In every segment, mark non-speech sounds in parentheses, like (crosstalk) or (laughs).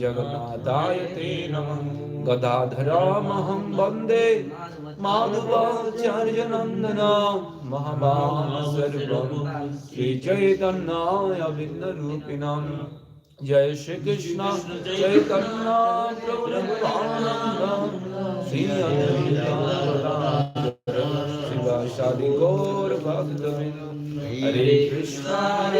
जगन्नाथाय ते नमः गदाधरामहं वन्दे माधवाचार्यनन्दना महाभासर्वं श्रीचैतन्याय भिन्नरूपिणां जय श्री कृष्ण चैतन्य प्रभु नित्यानन्द श्री अद्वैत शिवासादि गौर भक्तवृंद हरे कृष्णा हरे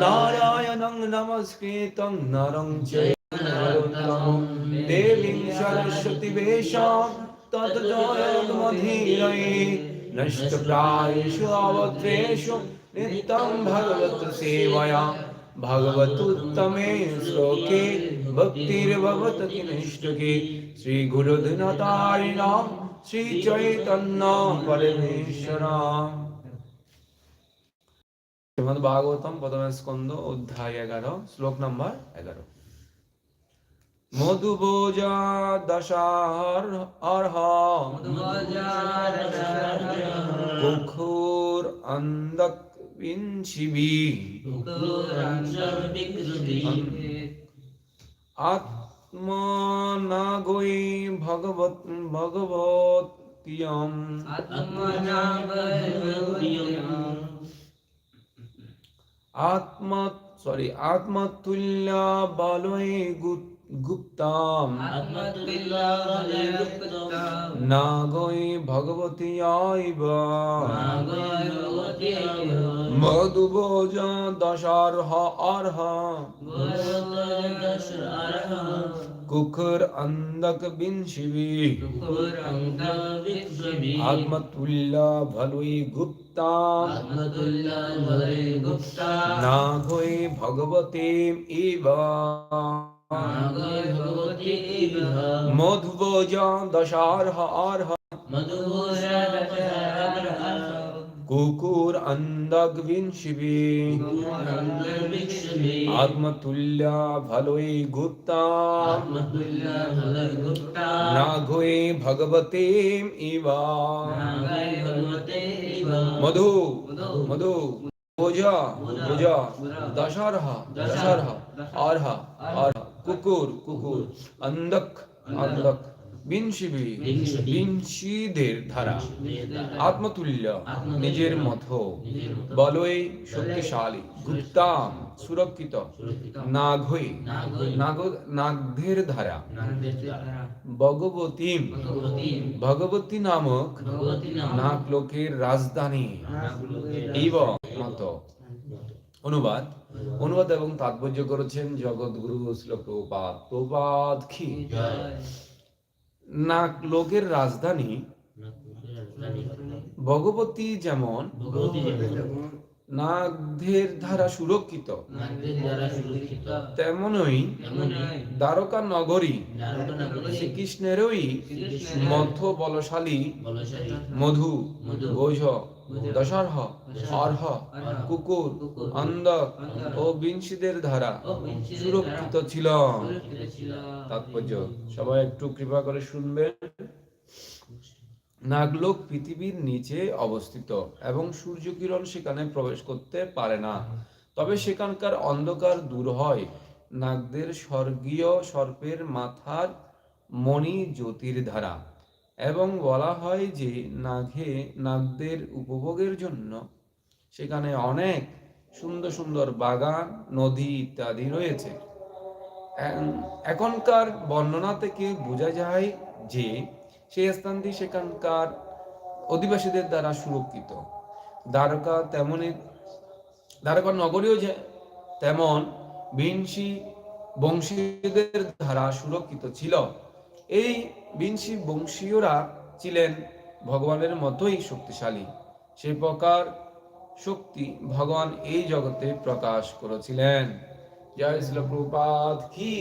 नारायणं नमस्कृतं नरं चैवं देवीं सरस्वतीवेषां तद्जयोर्मधीरये नष्टप्रायेषु अवत्रेषु नित्यं भगवत्सेवया भगवतुत्तमे श्लोके भक्तिर्भवतति निष्ठुके श्रीगुरुधनतारिणां श्रीचैतन्यां परमेश्वराम्। শ্রীমদ ভাগবতম প্রথম স্কন্দ অধ্যায় এগারো শ্লোক নম্বর এগারো মধুবোজা দশার অর্হ কুখুর অন্দক বিঞ্চিবি আত্মনাগৈ ভগবত ভগবতীয়ম আত্ম সরি আত্মতুল্য বলয় গুপ্তাম। নাগৈ ভগবতী আইব। মধুভোজ দশার্হ অর্হ কুখর অন্দক বিনশিবি। আত্মতুল্য ভলুই গুপ্তাম নাগৈ ভগবতে ইব মধুভোজ দশার্হ অর্হ কুকুর অন্দক বিনশিবি আত্মতুল্য ভলই গুপ্তা নাঘয়ে ভগবতে ইবা মধু মধু ভোজা ভোজা দশারহ দশারহ আরহ আরহ কুকুর কুকুর অন্দক অন্দক বিনশিবি বিনশিদের ধারা। আত্মতুল্য নিজের মতো। বলয় শক্তিশালী। গুপ্তাম সুরক্ষিত। নাঘই নাগ। নাগধের ধারা। ভগবতীম। ভগবতী নামক নাগ লোকের রাজধানী। এইব মত। অনুবাদ। অনুবাদ এবং তাৎপর্য করেছেন জগৎগুরু শ্লোক প্রপাত প্রপাত কি নাগ লোকের রাজধানী ভগবতী যেমন নাগধের ধারা সুরক্ষিত তেমনই দ্বারকা নগরী শ্রীকৃষ্ণেরই মধ্য বলশালী মধু ভোজ দশার্হ অর্হ কুকুর অন্ধক ও বিংশীদের ধারা সুরক্ষিত ছিল। তাৎপর্য সবাই একটু কৃপা করে শুনবেন। নাগলোক পৃথিবীর নিচে অবস্থিত এবং সূর্যকিরণ সেখানে প্রবেশ করতে পারে না। তবে সেখানকার অন্ধকার দূর হয়। নাগদের স্বর্গীয় সর্পের মাথার মণি জ্যোতির ধারা। এবং বলা হয় যে নাগে নাগদের উপভোগের জন্য সেখানে অনেক সুন্দর সুন্দর বাগান, নদী ইত্যাদি রয়েছে। এখনকার বর্ণনা থেকে বোঝা যায় যে সেই স্থানটি সেখানকার অধিবাসীদের দ্বারা সুরক্ষিত? দ্বারকা তেমনই দ্বারকা নগরীও যে তেমন বিংশী বংশীয়দের দ্বারা সুরক্ষিত ছিল। এই বিংশী বংশীয়রা ছিলেন ভগবানের মতোই শক্তিশালী। সেই প্রকার শক্তি ভগবান এই জগতে প্রকাশ করেছিলেন। জয় শ্রী প্রপাত কি?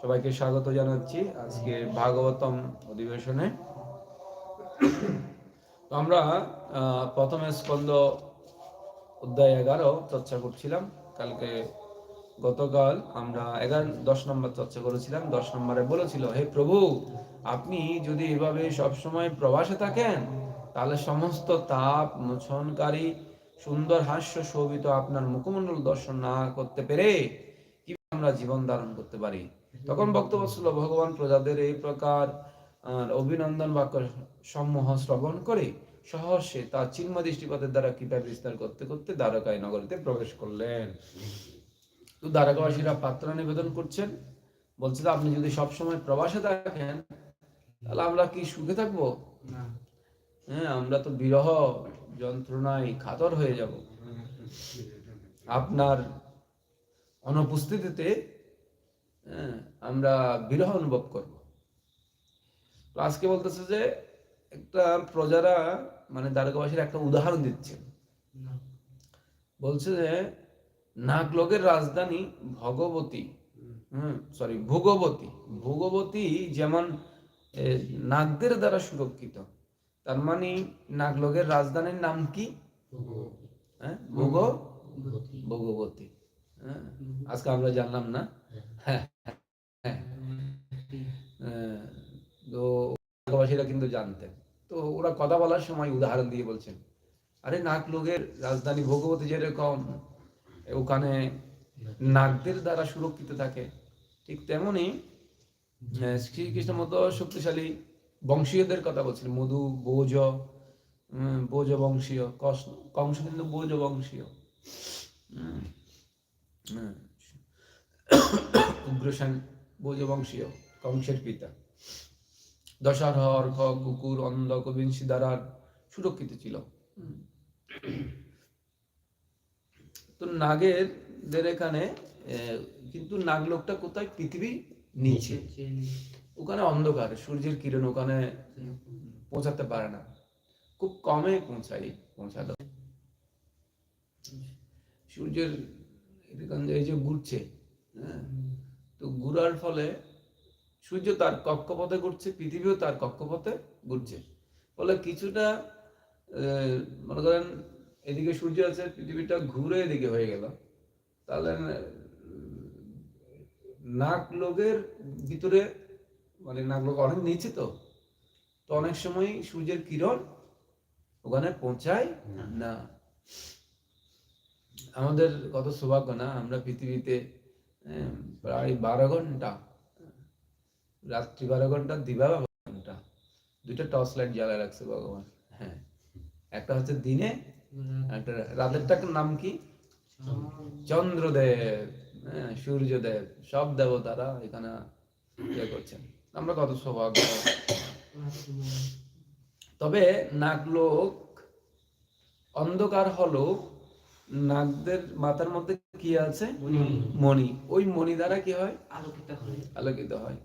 সবাইকে স্বাগত জানাচ্ছি আজকে ভাগবতম অধিবেশনে। তো আমরা প্রথমে স্কন্দ অধ্যায় এগারো চর্চা করছিলাম। কালকে গতকাল আমরা এগারো দশ নম্বর চর্চা করেছিলাম। দশ নম্বরে বলেছিল হে প্রভু আপনি যদি এভাবে সবসময় প্রবাসে থাকেন তাহলে সমস্ত তাপ মোচনকারী সুন্দর হাস্য শোভিত আপনার মুখমণ্ডল দর্শন না করতে পেরে কীভাবে আমরা জীবন ধারণ করতে পারি? তখন বক্তব্য ছিল, ভগবান প্রজাদের এই প্রকার অভিনন্দন বাক্য সমূহ শ্রবণ করে সহসে তার চিন্ম দৃষ্টিপাতের দ্বারা কৃপা বিস্তার করতে করতে দ্বারকায় নগরীতে প্রবেশ করলেন। তো দ্বারকাবাসীরা প্রার্থনা নিবেদন করছেন, বলছে, আপনি যদি সবসময় প্রবাসে থাকেন, তাহলে আমরা কি সুখে থাকব? হ্যাঁ আমরা তো বিরহ যন্ত্রণায় খাতর হয়ে যাব। আপনার অনুপস্থিতিতে হ্যাঁ, আমরা বিরহ অনুভব করব। আজকে বলতেছে যে একটা প্রজারা মানে দ্বারকাবাসীর একটা উদাহরণ দিচ্ছেন বলছে যে নাগলোকের রাজধানী ভগবতী হুম সরি ভোগবতী। ভোগবতী যেমন নাগদের দ্বারা সুরক্ষিত তার মানে নাগলোকের রাজধানীর নাম কি? হ্যাঁ ভোগ ভোগবতী। হ্যাঁ আজকে আমরা জানলাম না। হ্যাঁ হ্যাঁ। তো এলাকাবাসীরা কিন্তু জানতেন। তো ওরা কথা বলার সময় উদাহরণ দিয়ে বলছেন আরে নাগ লোকের রাজধানী ভগবতী যেরকম ওখানে নাগদের দ্বারা সুরক্ষিত থাকে ঠিক তেমনি আহ, শ্রীকৃষ্ণ মতো শক্তিশালী বংশীয়দের কথা বলছেন মধু বোজ বোজ বংশীয় কংস কিন্তু বোজ বংশীয়। উগ্রসেন বোজ বংশীয় কংসের পিতা। দশার অর্ঘ কুকুর অন্ধ কবিংশী দ্বারা সুরক্ষিত ছিল। তো নাগেরদের এখানে আহ, কিন্তু নাগলোকটা কোথায়? পৃথিবী নিচে। ওখানে অন্ধকার সূর্যের কিরণ ওখানে পৌঁছাতে পারে না। খুব কমে পৌঁছায় পৌঁছালো। সূর্যের এই যে ঘুরছে হ্যাঁ, তো ঘুরার ফলে সূর্য তার কক্ষপথে ঘুরছে পৃথিবীও তার কক্ষপথে ঘুরছে। ফলে কিছুটা মনে করেন এদিকে সূর্য আছে পৃথিবীটা ঘুরে এদিকে হয়ে গেল। তাহলে নাক লোকের ভিতরে মানে নাক লোক অনেক নিচে তো। তো অনেক সময় সূর্যের কিরণ ওখানে পৌঁছায় না। আমাদের কত সৌভাগ্য না আমরা পৃথিবীতে প্রায় বারো ঘণ্টা রাত্রি বারো ঘণ্টা দিবা বারো ঘণ্টা দুইটা টর্চ লাইট জ্বালায় রাখছে ভগবান। হ্যাঁ একটা হচ্ছে দিনে একটা রাতেরটার নাম কি? চন্দ্রদেব হ্যাঁ সূর্যদেব সব দেবতারা এখানে ইয়ে করছেন। আমরা কত সৌভাগ্য। তবে নাগলোক অন্ধকার হলো নাগদের মাথার মধ্যে কি আছে? মণি। ওই মণি দ্বারা কি হয়? আলোকিত হয়। আলোকিত হয়।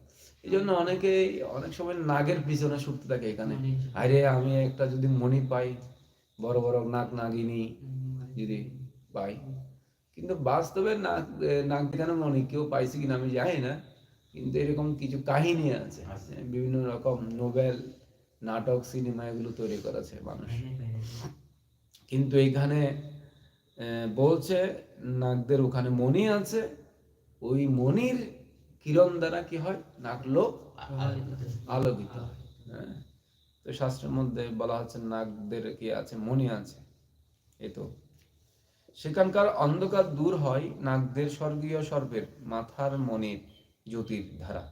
এই জন্য অনেকে অনেক সময় নাগের পিছনে ছুটতে থাকে এখানে। আরে আমি একটা যদি মণি পাই বড় বড় নাগ নাগিনী যদি পাই। কিন্তু বাস্তবে নাগ নাগ দেখানো মণি। কেউ পাইছে কিনা আমি জানি না। কিন্তু এরকম কিছু কাহিনী আছে। বিভিন্ন রকম নোবেল নাটক সিনেমা এগুলো তৈরি করেছে মানুষ। কিন্তু এখানে বলছে নাগদের ওখানে মণি আছে। ওই মনির কিরণ দ্বারা কি হয়? নাগলোক আলোকিত। হয় হ্যাঁ। তো শাস্ত্রের মধ্যে বলা হচ্ছে নাগদের কি আছে? মণি আছে। এই তো। সেখানকার অন্ধকার দূর হয় নাকদের স্বর্গীয় সর্পের মাথার মণির। জ্যোতির ধারা।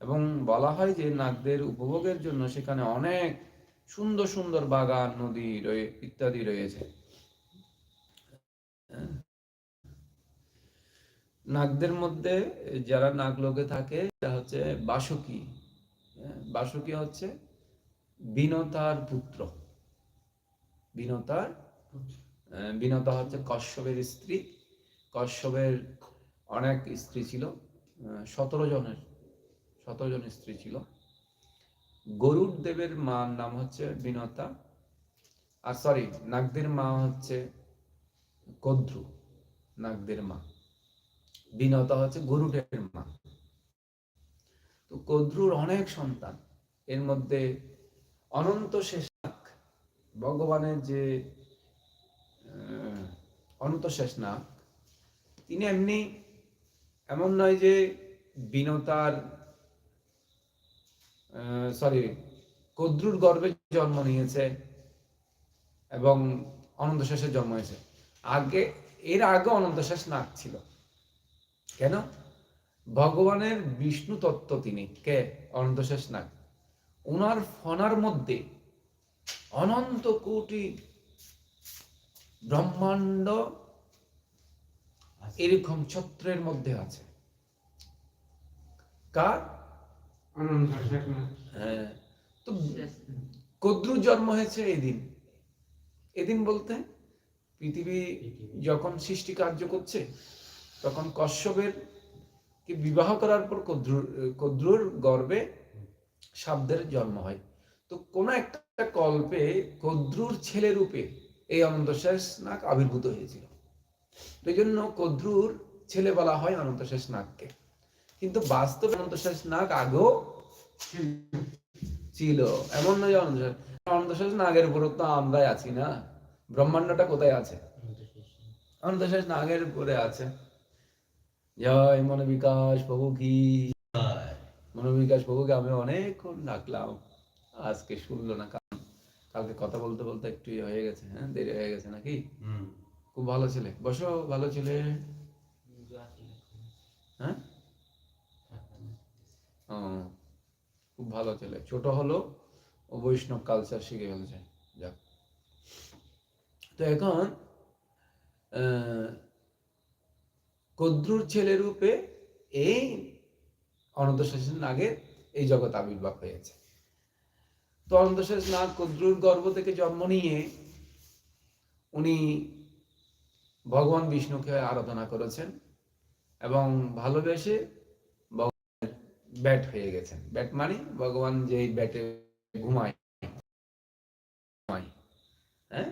এবং বলা হয় যে নাগদের উপভোগের জন্য সেখানে অনেক সুন্দর সুন্দর বাগান নদী রয়ে ইত্যাদি রয়েছে। নাগদের মধ্যে যারা নাগলোকে থাকে তারা হচ্ছে বাসুকি। হ্যাঁ, বাসুকি হচ্ছে বিনতার পুত্র। বিনতার আহ, বিনতা হচ্ছে কশ্যপের স্ত্রী। কশ্যপের অনেক স্ত্রী ছিল সতেরো জনের, সতেরো জন স্ত্রী ছিল। গরুর দেবের মার নাম হচ্ছে বিনতা, আর সরি নাগদের মা হচ্ছে কদ্রু, নাগদের মা। বিনতা হচ্ছে গরুটের মা। তো কদ্রুর অনেক সন্তান, এর মধ্যে অনন্ত শেষ নাগ ভগবানের যে অনন্ত শেষ নাগ তিনি এমনি এমন নয় যে বিনতার সরি কদ্রুর গর্ভে জন্ম নিয়েছে এবং অনন্তশেষের জন্ম হয়েছে। আগে, এর আগে অনন্তশেষ নাগ ছিল। কেন? ভগবানের বিষ্ণু তত্ত্ব তিনি। কে? অনন্তশেষ নাগ ওনার ফনার মধ্যে অনন্ত কোটি ব্রহ্মাণ্ড এরকম ছত্রের মধ্যে আছে। কার? অনন্ত হ্যাঁ। তো কদ্রুর জন্ম হয়েছে এদিন। এদিন বলতে পৃথিবী যখন সৃষ্টি কার্য করছে তখন কশ্যপের কে বিবাহ করার পর কদ্রুর কদ্রুর গর্বে শব্দের জন্ম হয়। তো কোন একটা কল্পে কদ্রুর ছেলে রূপে এই অনন্তশেষ নাক আবির্ভূত হয়েছিল। এই জন্য কদ্রুর ছেলে বলা হয় অনন্তশেষ নাগকে। কিন্তু বাস্তবে অনন্তশেষ নাগ আগেও ছিল। এমন নয় যে অনন্তশেষ অনন্তশেষ নাগের উপর তো আমরাই আছি না? ব্রহ্মাণ্ডটা কোথায় আছে? অনন্তশেষ নাগের উপরে আছে। জয় মনোবিকাশ প্রভু কি মনোবিকাশ প্রভুকে আমি অনেকক্ষণ ডাকলাম। আজকে শুনলো না কারণ কালকে কথা বলতে বলতে একটু হয়ে গেছে হ্যাঁ? দেরি হয়ে গেছে নাকি? খুব ভালো ছেলে। বসো, ভালো ছেলে। হ্যাঁ? খুব ভালো ছেলে। ছোট হলো, ও বৈষ্ণব কালচার শিখে ফেলছে। যাক। তো এখন কদ্রুর ছেলে রূপে এই অনন্তশেষ নাগের এই জগৎ আবির্ভাব হয়েছে। তো অনন্তশেষ নাগ কদ্রুর গর্ভ থেকে জন্ম নিয়ে উনি ভগবান বিষ্ণুকে আরাধনা করেছেন এবং ভালোবেসে ভগবানের ব্যাট হয়ে গেছেন। ব্যাট মানে ভগবান যেই ব্যাটে ঘুমায়। হ্যাঁ?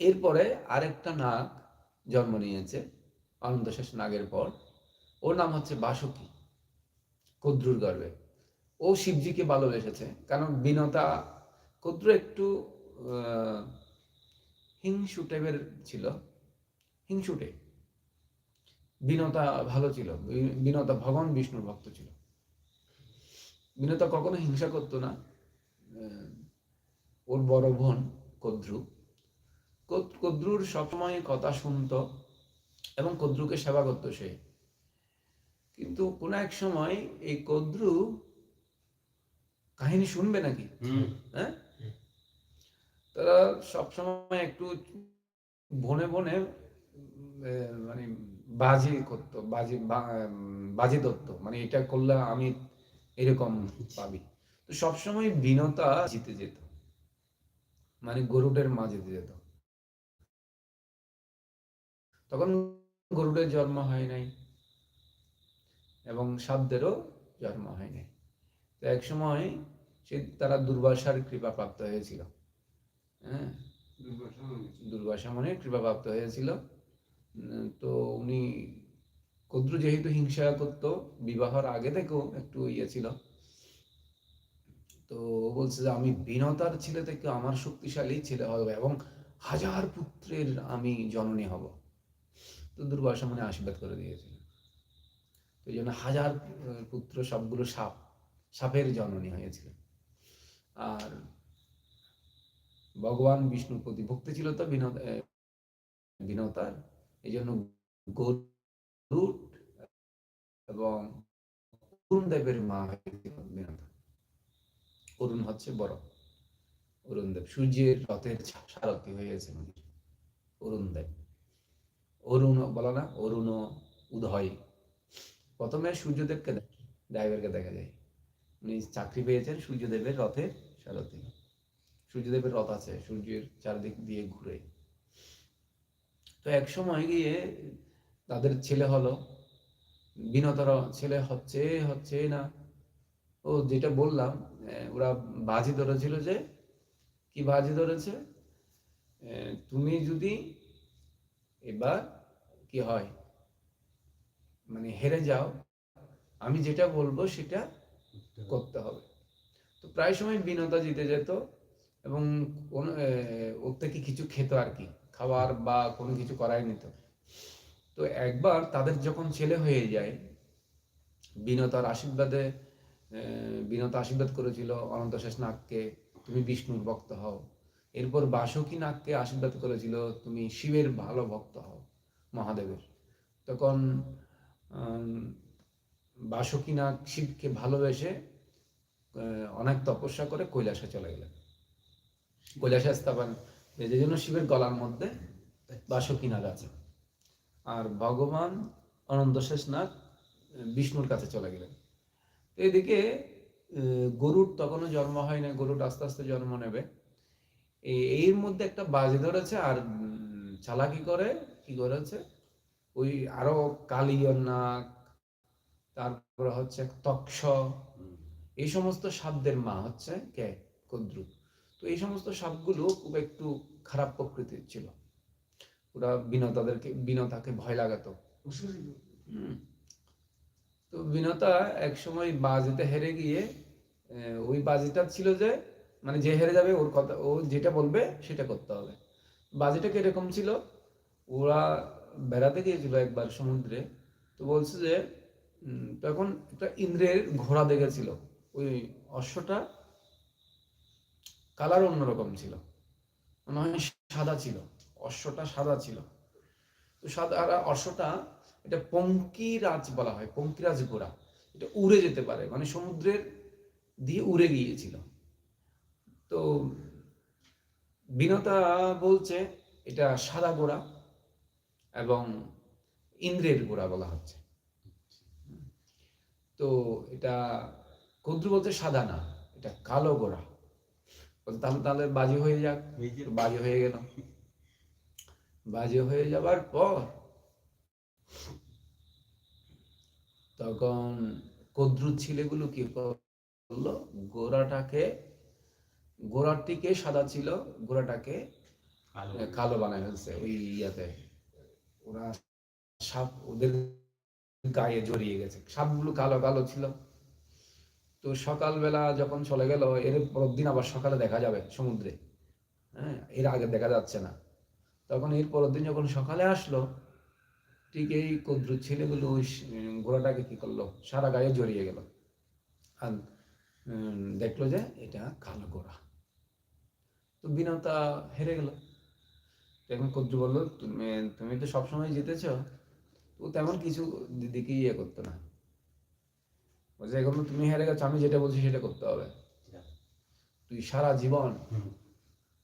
এরপরে আরেকটা নাগ জন্ম নিয়েছে অনন্তশেষ নাগের পর। ওর নাম হচ্ছে বাসুকি, কদ্রুর গর্বে। ও শিবজিকে ভালোবেসেছে, কারণ বিনতা কদ্রু একটু হিংসু টাইপের ছিল। হিংসুটে। বিনতা ভালো ছিল। বিনতা ভগবান বিষ্ণুর ভক্ত ছিল। বিনতা কখনো হিংসা করতো না। ওর বড় বোন কদ্রু। কদ- কদ্রুর সবসময় কথা শুনতো এবং কদ্রুকে সেবা করতো সে। কিন্তু কোন এক সময় এই কদ্রু কাহিনী শুনবে নাকি? হ্যাঁ? তারা সবসময় একটু বনে বনে মানে বাজি করতো, বাজি বাজি ধরতো। মানে এটা করলে আমি এরকম পাবি। তো সবসময় বিনতা জিতে যেত। মানে গরুডের মা জিতে যেত। তখন গরুডের জন্ম হয় নাই এবং সাপদেরও জন্ম হয় নাই। তো এক সময় সে, তারা দুর্বাসার কৃপা প্রাপ্ত হয়েছিল। হ্যাঁ? দুর্বাসা মানে কৃপাপ্রাপ্ত হয়েছিল। তো উনি কদ্রু যেহেতু হিংসা করতো বিবাহর আগে থেকেও একটু ইয়ে ছিল। তো বলছে যে আমি বিনতার ছেলে থেকে আমার শক্তিশালী ছেলে হবে এবং হাজার পুত্রের আমি জননী হব। তো দুর্বাসা মানে আশীর্বাদ করে দিয়েছিল। তো এই জন্য হাজার পুত্র সবগুলো সাপ সাপের জননী হয়েছিল। আর ভগবান বিষ্ণুর প্রতি ভক্তি ছিল তো বিনোদ বিনতার এই জন্য গরুড এবং অরুণ দেবের মা হয়েছিল অরুণ হচ্ছে বড়। অরুণ দেব সূর্যের রথের সারথি হয়েছে উনি অরুণ বলো না, অরুণ উদয়। প্রথমে সূর্যদেবকে ড্রাইভারকে দেখা যায়। উনি চাকরি পেয়েছেন সূর্যদেবের রথের সারথি। সূর্যদেবের রথ আছে, সূর্যের চারদিক দিয়ে ঘুরে। তো এক সময় গিয়ে তাদের ছেলে হলো বিনতর ছেলে হচ্ছে হচ্ছে না, ও যেটা বললাম ওরা বাজি ধরেছিল যে, কি বাজি ধরেছে? তুমি যদি এবার কি হয় মানে হেরে যাও, আমি যেটা বলব সেটা করতে হবে। তো প্রায় সময় বিনতা জিতে যেত এবং কোন ওর থেকে কিছু খেত আর কি। খাবার বা কোনো কিছু করাই নিত। তো একবার তাদের যখন ছেলে হয়ে যায়, বিনতার আশীর্বাদে বিনতা আশীর্বাদ করেছিল অনন্তশেষ নাগকে, তুমি বিষ্ণুর ভক্ত হও। এরপর বাসুকী নাগকে আশীর্বাদ করেছিল, তুমি শিবের ভালো ভক্ত হও মহাদেবের। তখন বাসুকী নাগ শিবকে ভালোবেসে অনেক তপস্যা করে কৈলাসে চলে গেলেন। কৈলাসে স্থাপন যে জন্য শিবের গলার মধ্যে বাসুকী নাগ আছে। আর ভগবান অনন্তশেষ নাগ বিষ্ণুর কাছে চলে গেলেন। তো এদিকে গরুর তখনও জন্ম হয় না গরুর আস্তে আস্তে জন্ম নেবে। এই- এর মধ্যে একটা বাজি ধরেছে আর চালাকি করে? কি করেছে? ওই আরও কালীয় নাগ তারপরে হচ্ছে তক্ষ এই সমস্ত সাপদের মা হচ্ছে কে? কদ্রু তো এই সমস্ত সাপগুলো খুব একটু খারাপ প্রকৃতির ছিল। ওরা বিনতাদেরকে বিনতাকে ভয় লাগাতো। তো বিনতা এক সময় বাজিতে হেরে গিয়ে ওই বাজিটা ছিল যে মানে যে হেরে যাবে ওর কথা ও যেটা বলবে সেটা করতে হবে। বাজিটা কীরকম ছিল? ওরা বেড়াতে গিয়েছিল একবার সমুদ্রে তো বলছে যে তখন একটা ইন্দ্রের ঘোড়া দেখেছিল। ওই অশ্বটা কালার অন্যরকম ছিল। মনে হয় সাদা ছিল। অশ্বটা সাদা ছিল। তো সাদা অশ্বটা এটা পঙ্কিরাজ বলা হয় পঙ্কিরাজ ঘোড়া এটা উড়ে যেতে পারে মানে সমুদ্রের দিয়ে উড়ে গিয়েছিল। তো বিনতা বলছে এটা সাদা ঘোড়া এবং ইন্দ্রের ঘোড়া বলা হচ্ছে। তো এটা কদ্রু বলছে সাদা না এটা কালো বলছে, তাহলে তাহলে বাজি হয়ে যাক। বাজি হয়ে গেল। বাজি হয়ে যাবার পর? তখন কদ্রুর ছেলেগুলো কি করল গোড়াটাকে গোড়াটিকে সাদা ছিল গোড়াটাকে কালো বানায় ফেলছে ওই ইয়াতে। ওরা সাপ ওদের গায়ে জড়িয়ে গেছে। সাপগুলো কালো কালো ছিল। তো সকালবেলা যখন চলে গেল, এর পরের দিন আবার সকালে দেখা যাবে সমুদ্রে। হ্যাঁ এর আগে দেখা যাচ্ছে না। তখন এর পরের দিন যখন সকালে আসলো, ঠিক এই কদ্রুর ছেলেগুলো ওই ঘোড়াটাকে কি করল? সারা গায়ে জড়িয়ে গেল। আর দেখল যে এটা কালো ঘোড়া। তো বিনতা হেরে গেল। এখন কদ্রু বলল, তুমি তুমি তো সবসময় জিতেছ। ও তেমন কিছু দিদিকে ইয়ে করতো না। বলছে এখন তুমি হেরে গেছো আমি যেটা বলছি সেটা করতে হবে। তুই সারা জীবন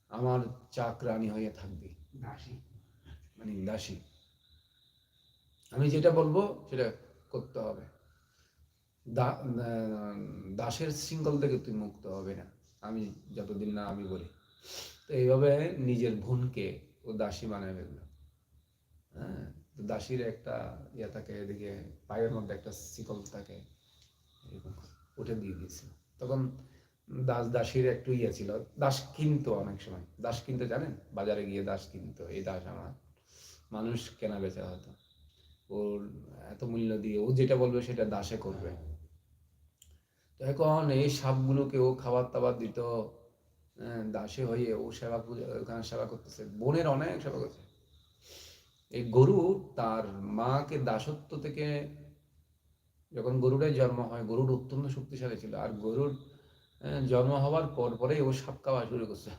আমার চাকরানি হয়ে থাকবি। দাসী। মানে দাসী। আমি যেটা বলব সেটা করতে হবে। দাসের শৃঙ্খল থেকে তুই মুক্ত হবে না। আমি যতদিন না আমি বলি। তো এইভাবে নিজের বোনকে ও দাসী বানায় ফেলল হ্যাঁ? তো দাসীর একটা ইয়ে থাকে এদিকে পায়ের মধ্যে একটা শিকল থাকে। উঠে দিয়ে তখন দাস দাসীর একটু ইয়ে ছিল। দাস কিনতো অনেক সময়। দাস কিনতে জানেন? বাজারে গিয়ে দাস কিনতো। এই দাস আমার। মানুষ কেনা বেচা হতো। ওর এত মূল্য দিয়ে ও যেটা বলবে সেটা দাসে করবে। তো এখন এই সাপগুলোকে ও খাবার টাবার দিত আহ, দাসে হয়ে ও সেবা পূজা- ওখানে সেবা করতেছে। বোনের অনেক সেবা করছে। এই গরু তার মাকে দাসত্ব থেকে যখন গরুটাই জন্ম হয় গরুর অত্যন্ত শক্তিশালী ছিল। আর গরুর জন্ম হওয়ার পর পরেই ও সাপ খাওয়া শুরু করছে।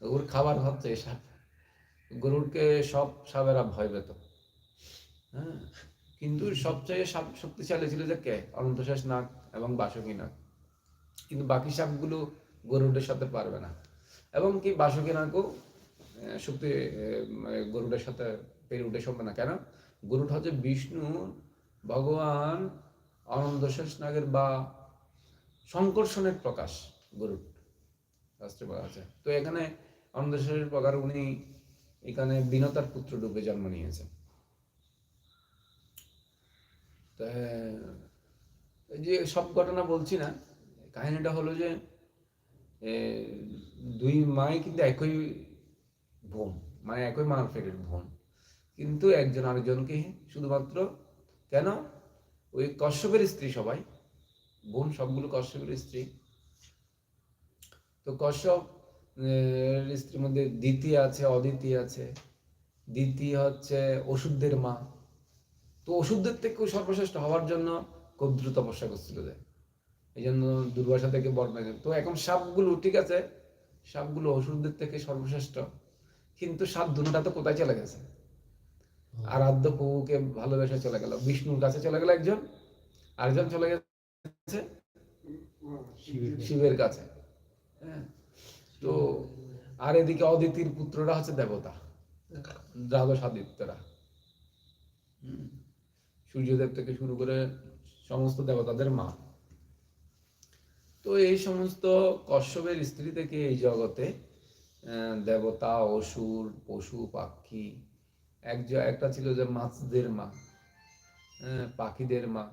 ওর খাবার এই সাপ। গরুরকে সব সাপেরা ভয় পেত। হ্যাঁ? কিন্তু সবচেয়ে সাপ শক্তিশালী ছিল যে কে? অনন্তশেষ নাগ এবং বাসুকী নাগ। কিন্তু বাকি সাপগুলো গরুরের সাথে পারবে না। এবং কি বাসুকী আহ, শক্তি গরুরের সাথে পেরে উঠে সম্ভব না। কেন? গরুড হচ্ছে বিষ্ণু ভগবান আনন্দ শেষ নাগের বা সংকর্ষণের প্রকাশ গরুড শাস্ত্রে বলা আছে। তো এখানে আনন্দ শেষের প্রকার উনি এখানে বিনতার পুত্র রূপে জন্ম নিয়েছেন। যে সব ঘটনা বলছি না, কাহিনীটা হলো যে দুই মাই কিন্তু একই বোন মানে একই মার পেটের বোন কিন্তু একজন আরেকজনকে শুধুমাত্র কেন? ওই কশ্যপের স্ত্রী সবাই, বোন সবগুলো কশ্যপের স্ত্রী। তো কশ্যপ স্ত্রীর মধ্যে দিতি আছে অদিতি আছে। দিতি হচ্ছে ওষুধদের মা। তো ওষুধের থেকেও সর্বশ্রেষ্ঠ হওয়ার জন্য কদ্রু তপস্যা করছিল যে এই জন্য দুর্বাসা থেকে বর পেয়েছে। তো এখন সাপগুলো, ঠিক আছে? সাপগুলো ওষুধদের থেকে সর্বশ্রেষ্ঠ। কিন্তু সাপ দুটা তো কোথায় চলে গেছে? আরাধ্য প্রভুকে ভালোবেসে চলে গেল। বিষ্ণুর কাছে চলে গেল একজন আরেকজন চলে গেছে শিবের কাছে। তো আর এদিকে অদিতির পুত্ররা হচ্ছে দেবতা দ্বাদশ আদিত্যরা সূর্যদেব থেকে শুরু করে সমস্ত দেবতাদের মা। তো এই সমস্ত কশ্যপের স্ত্রী থেকে এই জগতে আহ, দেবতা অসুর পশু পাখি এক একটা ছিল যে মাছদের মা। হ্যাঁ, পাখিদের মা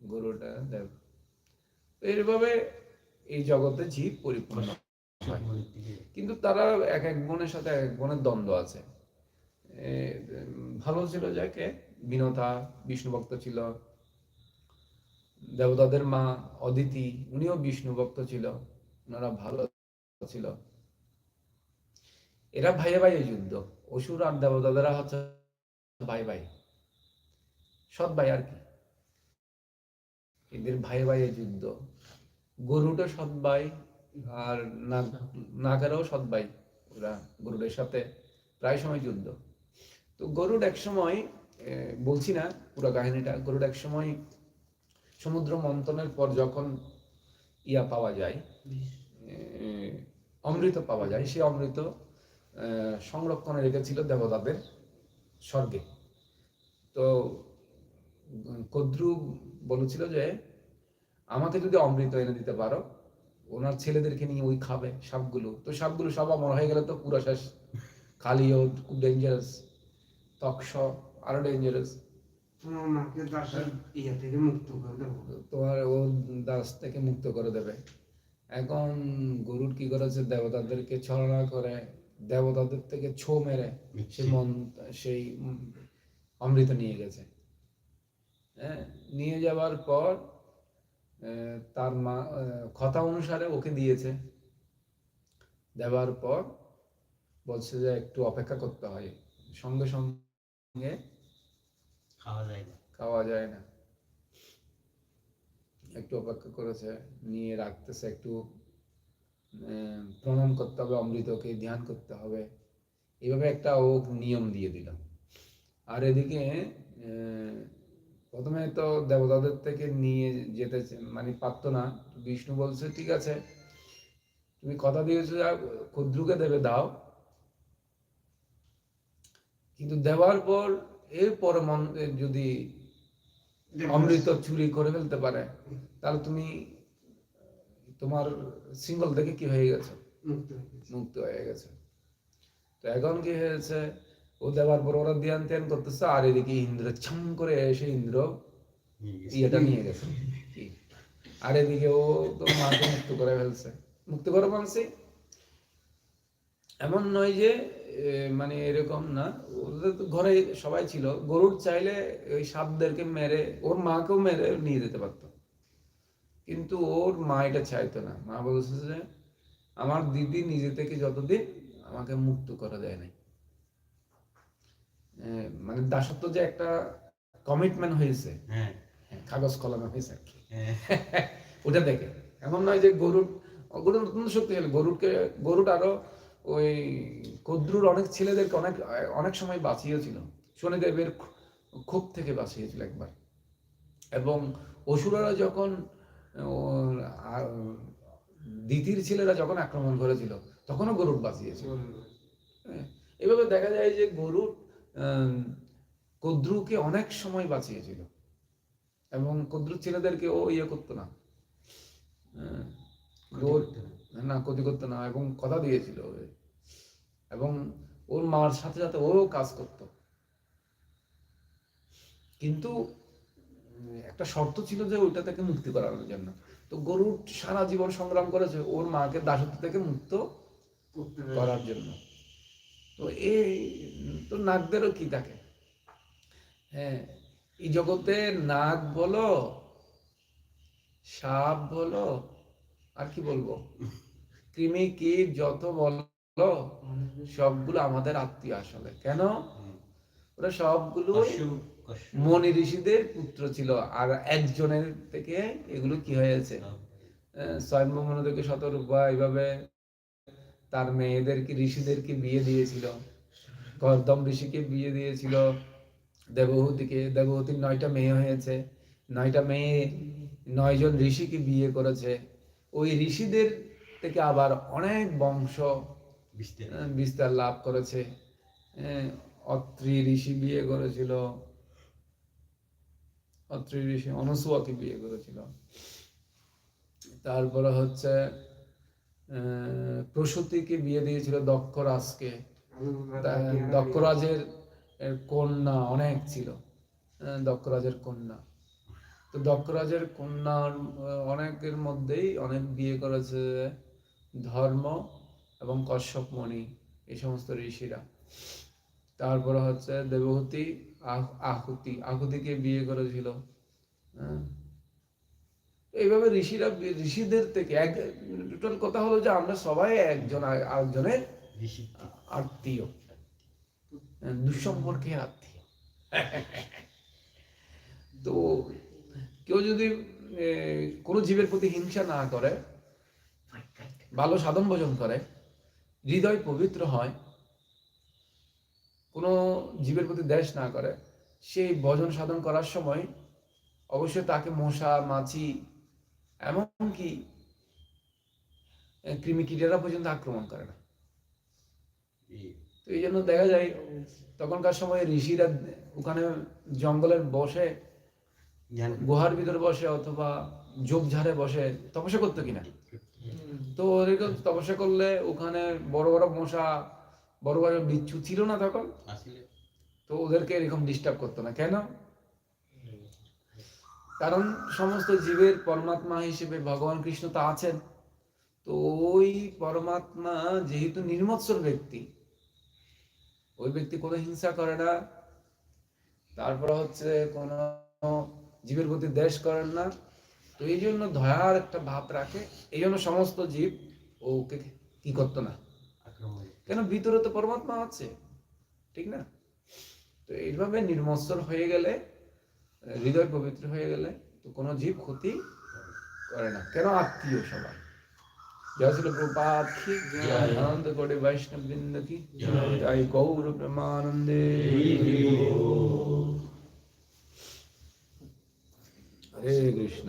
গরুটা দেব এইভাবে এই জগতে জীব পরিপূর্ণ কিন্তু তারা এক এক বোনের সাথে এক এক বোনের দ্বন্দ্ব আছে। ভালো ছিল যাকে বিনতা বিষ্ণু ভক্ত ছিল। দেবতাদের মা অদিতি উনিও বিষ্ণু ভক্ত ছিল। ওনারা ভালো ছিল। এরা ভাইয়ে ভাইয়ে যুদ্ধ। অসুর আর দেবতাদেরা হচ্ছে ভাই ভাই। সৎ ভাই আর কি। এদের ভাই ভাই যুদ্ধ। গরুটা সৎ ভাই আর নাগ নাগেরও সৎ ভাই। ওরা গরুড়ের সাথে প্রায় সময় যুদ্ধ। তো গরুড এক সময় বলছি না পুরো কাহিনীটা গরুড এক সময় সমুদ্র মন্থনের পর যখন ইয়া পাওয়া যায় অমৃত পাওয়া যায় সে অমৃত সংরক্ষণে রেখেছিল দেবতাদের স্বর্গে। তো কদ্রু বলেছিল যে আমাকে যদি অমৃত এনে দিতে পারো ওনার ছেলেদেরকে নিয়ে ওই খাবে সাপগুলো। তো সাপগুলো সব অমর হয়ে গেলে তো পুরো শেষ। কালিও খুব ডেঞ্জারাস তক্ষ আরও ডেঞ্জারাস তোমার ও দাস থেকে মুক্ত করে দেবে। এখন গরুর কি করেছে? দেবতাদেরকে ছলনা করে দেবতাদের থেকে ছো মেরে সেই মন সেই অমৃত নিয়ে গেছে। হ্যাঁ নিয়ে যাওয়ার পর তার মা কথা অনুসারে ওকে দিয়েছে। দেওয়ার পর বলছে যে একটু অপেক্ষা করতে হয়। সঙ্গে সঙ্গে খাওয়া যায় না। খাওয়া যায় না। একটু অপেক্ষা করেছে নিয়ে রাখতেছে একটু প্রণাম করতে হবে অমৃতকে ধ্যান করতে হবে। এইভাবে একটা ও নিয়ম দিয়ে দিল আর এদিকে প্রথমে তো দেবতাদের থেকে নিয়ে যেতে মানে পারতো না বিষ্ণু বলছে ঠিক আছে তুমি কথা দিয়েছ যা ক্ষুদ্রকে দেবে দাও। কিন্তু দেওয়ার পর এরপরে মন যদি অমৃত চুরি করে ফেলতে পারে তাহলে তুমি তোমার সিঙ্গল থেকে কি হয়ে গেছে? মুক্ত হয়ে গেছে। তো এখন কি হয়েছে? ও দেওয়ার পর ওরা ধ্যান ধ্যান করতেছে আর এদিকে ইন্দ্র ছম করে এসে ইন্দ্র ইয়েটা নিয়ে গেছে। আর এদিকে ও তো মাকে মুক্ত করে ফেলছে। মুক্ত করে বলছি এমন নয় যে মানে এরকম না। ওদের তো ঘরে সবাই ছিল। গরুর চাইলে ওই সাপদেরকে মেরে ওর মাকেও মেরে নিয়ে যেতে পারতো। কিন্তু ওর মা এটা চাইতো না। মা বলছে যে আমার দিদি নিজে থেকে যতদিন আমাকে মুক্ত করা যায় নাই। মানে দাসত্ব যে একটা কমিটমেন্ট হয়েছে হ্যাঁ। হ্যাঁ, কাগজ কলমে হয়েছে আর কি। হ্যাঁ। (laughs) ওটা দেখে। এমন নয় যে গরুর গরুর অত্যন্ত শক্তিশালী গরুরকে গরুর আরও ওই কদ্রুর অনেক ছেলেদেরকে অনেক অনেক সময় বাঁচিয়েছিল। শনিদেবের ক্ষোভ থেকে বাঁচিয়েছিল একবার। এবং অসুররা যখন দিতির ছেলেরা যখন আক্রমণ করেছিল তখনও গরুর বাঁচিয়েছিল হ্যাঁ, এভাবে দেখা যায় যে গরুর কদ্রুকে অনেক সময় বাঁচিয়েছিল। এবং কদ্রু ছেলেদেরকে ও ইয়ে করতো না। ওর না। ক্ষতি করতো না এবং কথা দিয়েছিল। এবং ওর মার সাথে সাথে ও কাজ করতো। কিন্তু একটা শর্ত ছিল যে ওইটা থেকে মুক্তি করানোর জন্য। তো গরু সারা জীবন সংগ্রাম করেছে ওর মাকে দাসত্ব থেকে মুক্ত করার জন্য। তো এই তো নাগদেরও কি থাকে? হ্যাঁ এই জগতে নাগ বলো সাপ বলো আর কি বলব? কৃমি কীট যত বলো সবগুলো আমাদের আত্মীয় আসলে। কেন? ওরা সবগুলো মনি ঋষিদের পুত্র ছিল আর একজনের থেকে এগুলো কি হয়েছে? স্বয়ম্ভ মনু থেকে শতরূপা এইভাবে তার মেয়েদেরকে ঋষিদেরকে বিয়ে দিয়েছিল। গর্দম ঋষিকে বিয়ে দিয়েছিল। দেবহতিকে দেবহূতির নয়টা মেয়ে হয়েছে। নয়টা মেয়ে নয়জন ঋষিকে বিয়ে করেছে। ওই ঋষিদের থেকে আবার অনেক বংশ বিস্তার। লাভ করেছে। অত্রি ঋষি বিয়ে করেছিল। অত্রি ঋষি অনুসুয়াকে বিয়ে করেছিল। তারপরে হচ্ছে প্রসূতিকে বিয়ে দিয়েছিল দক্ষরাজকে। দক্ষরাজের কন্যা অনেক ছিল দক্ষরাজের কন্যা। তো দক্ষরাজের কন্যার অনেকের মধ্যেই অনেক বিয়ে করেছে ধর্ম এবং কশ্যপ মণি এই সমস্ত ঋষিরা। তারপরে হচ্ছে দেবহূতি আহুতি আহুতিকে বিয়ে করেছিল। হ্যাঁ। এইভাবে ঋষিরা ঋষিদের থেকে এক টোটাল কথা হলো যে আমরা সবাই একজন আরেকজনের আত্মীয়। দুঃসম্পর্কে আত্মীয়। তো কেউ যদি কোনো জীবের প্রতি হিংসা না করে ভালো সাধন ভোজন করে হৃদয় পবিত্র হয় কোনো জীবের প্রতি দেশ না করে সেই ভজন সাধন করার সময় অবশ্যই তাকে মশা মাছি এমনকি কৃমি কীটেরা পর্যন্ত আক্রমণ করে না। তো এই জন্য দেখা যায় তখনকার সময় ঋষিরা ওখানে জঙ্গলের বসে গুহার ভিতরে বসে অথবা ঝোপঝাড়ে বসে তপস্যা করতো কিনা। তো এরকম তপস্যা করলে ওখানে বড় বড় মশা বড় বড় বিচ্ছু ছিল না তখন। তো ওদেরকে এরকম ডিস্টার্ব করতো না। কেন? কারণ সমস্ত জীবের পরমাত্মা হিসেবে ভগবান কৃষ্ণ তো আছেন। তো ওই পরমাত্মা যেহেতু নির্মৎসর ব্যক্তি ওই ব্যক্তি কোনো হিংসা করে না। তারপর হচ্ছে কোনো জীবের প্রতি দেশ করেন না। তো এই জন্য দয়ার একটা ভাব রাখে। এই জন্য সমস্ত জীব ওকে কি করতো না। কেন ভিতরে তো পরমাত্মা আছে? ঠিক না? তো এইভাবে নির্মৎসর হয়ে গেলে হৃদয় পবিত্র হয়ে গেলে তো কোনো জীব ক্ষতি করে না। কেন আত্মীয় সবাই? জয় শ্রী প্রপাত। কি জয়। আনন্দ করে বৈষ্ণব বৃন্দ কি? জয়। জয় গৌর প্রেমানন্দে হরে কৃষ্ণ।